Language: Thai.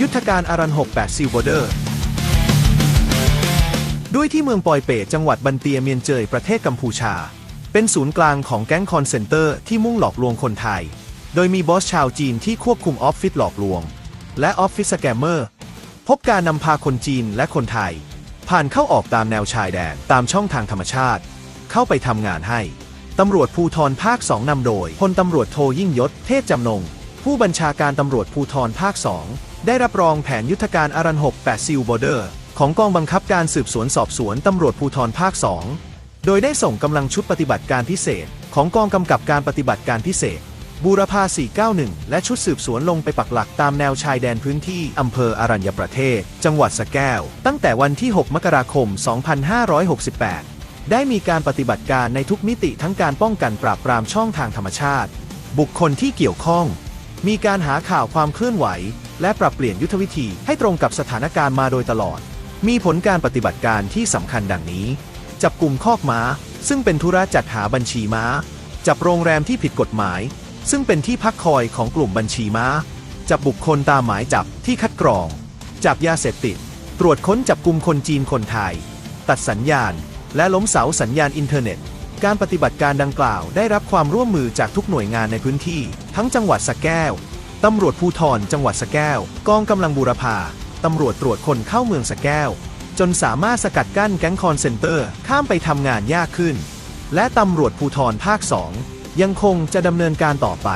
ยุทธการอารัน 68 ซิลเบอเดอร์ ด้วยที่เมืองปอยเปตจังหวัดบันเตียเมียนเจยประเทศกัมพูชา เป็นศูนย์กลางของแก๊งคอนเซนเตอร์ที่มุ่งหลอกลวงคนไทย โดยมีบอสชาวจีนที่ควบคุมออฟฟิศหลอกลวง และออฟฟิศสแกมเมอร์ พบการนำพาคนจีนและคนไทย ผ่านเข้าออกตามแนวชายแดนตามช่องทางธรรมชาติ เข้าไปทำงานให้ ตำรวจภูธรภาค2นำโดยพลตำรวจโทยิ่งยศ เทพจำนง ผู้บัญชาการตำรวจภูธรภาค2ได้รับรองแผนยุทธการอารัน68ซิลบอร์เดอร์ ของกองบังคับการสืบสวนสอบสวนตำรวจภูธรภาค2โดยได้ส่งกำลังชุดปฏิบัติการพิเศษ ของกองกำกับการปฏิบัติการพิเศษ บูรพา 491 และชุดสืบสวนลงไปปักหลักตามแนวชายแดนพื้นที่อำเภออารัญญประเทศ จังหวัดสะแก้ว ตั้งแต่วันที่ 6 มกราคม 2568 ได้มีการปฏิบัติการในทุกมิติทั้งการป้องกันปราบปรามช่องทางธรรมชาติ บุคคลที่เกี่ยวข้อง มีการหาข่าวความเคลื่อนไหว และปรับเปลี่ยนยุทธวิธีให้ตรงกับสถานการณ์มาโดยตลอด มีผลการปฏิบัติการที่สำคัญดังนี้ จับกลุ่มคอกม้า ซึ่งเป็นธุระจัดหาบัญชีม้า จับโรงแรมที่ผิดกฎหมาย ซึ่งเป็นที่พักคอยของกลุ่มบัญชีม้า จับบุคคลตามหมายจับที่คัดกรอง จับยาเสพติด ตรวจค้นจับกลุ่มคนจีนคนไทย ตัดสัญญาณ และล้มเสาสัญญาณอินเทอร์เน็ต การปฏิบัติการดังกล่าวได้รับความร่วมมือจากทุกหน่วยงานในพื้นที่ ทั้งจังหวัดสะแก้ว ตำรวจภูธรจังหวัดสะแก้ว กองกำลังบูรพาตำรวจตรวจคนเข้าเมืองสะแก้ว จนสามารถสกัดกั้นแก๊งคอนเซนเตอร์ ข้ามไปทำงานยากขึ้น และตำรวจภูธรภาค 2 ยังคงจะดำเนินการต่อไป